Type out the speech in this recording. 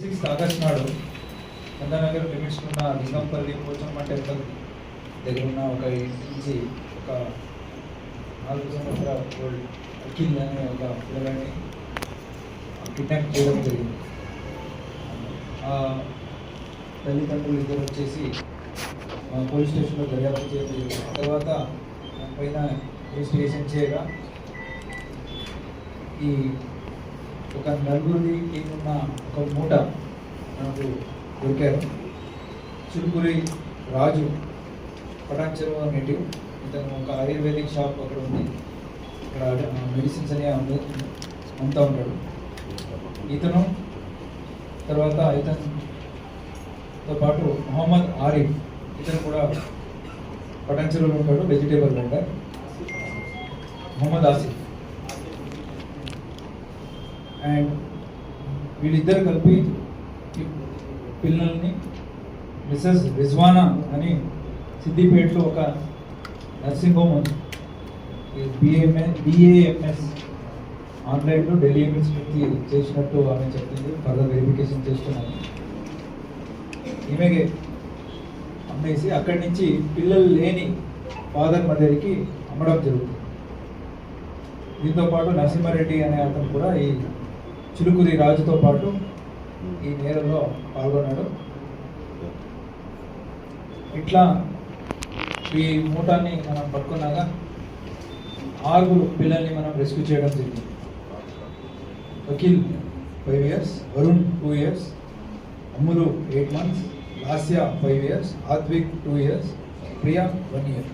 Sixth August నాడు Chandanagar limits ఉన్న Lingampalli Pochamma temple దగ్గర ఉన్న ఒక ఇంటి నుంచి ఒక నాలుగు సంవత్సరాల ఓల్డ్ అఖిల్ అనే ఒక పిల్లలని కిడ్నాప్ చేయడం జరిగింది. ఆ తల్లిదండ్రులు ఇద్దరు వచ్చేసి పోలీస్ స్టేషన్లో దర్యాప్తు చేయడం జరిగింది. తర్వాత దాని పైన ఇన్వెస్టిగేషన్ చేయగా ఈ ఒక నలుగురికి ఉన్న ఒక మూట మనకు దొరికారు. చిలుకూరి రాజు పటాన్చెరువు నేటివ్ ఇతను ఒక ఆయుర్వేదిక్ షాప్ అక్కడ ఉంది. ఇక్కడ మెడిసిన్స్ అనే అమ్ము- అమ్ముతా ఉంటాడు. ఇతను తర్వాత ఇతనితో పాటు మొహమ్మద్ ఆరిఫ్ ఇతను కూడా పటాన్చెరువులో ఉంటాడు vegetable vendor Mohammed Asif. And వీళ్ళిద్దరు కలిపి పిల్లల్ని మిస్సెస్ రిజ్వానా అని సిద్దిపేటలో ఒక నర్సింగ్ హోమ్ ఉంది. బిఏఎంఎస్ ఆన్లైన్లో ఢిల్లీ యూనివర్సిటీకి చేసినట్టు ఆమె చెప్తుంది ఫర్దర్ వెరిఫికేషన్ చేస్తున్నాను ఈమెగే అమ్మేసి అక్కడి నుంచి పిల్లలు లేని ఫాదర్ మదర్కి అమ్మడం జరుగుతుంది. దీంతో పాటు నరసింహారెడ్డి అనే అతను కూడా ఈ చిలుకురి రాజుతో పాటు ఈ నేరంలో పాల్గొన్నాడు. ఇట్లా ఈ మూటాన్ని మనం పట్టుకున్నాక ఆరుగురు పిల్లల్ని మనం రెస్క్యూ చేయడం జరిగింది. Vakeel five years Varun two years Ammulu eight months Lasya five years Advik two years Priya one year.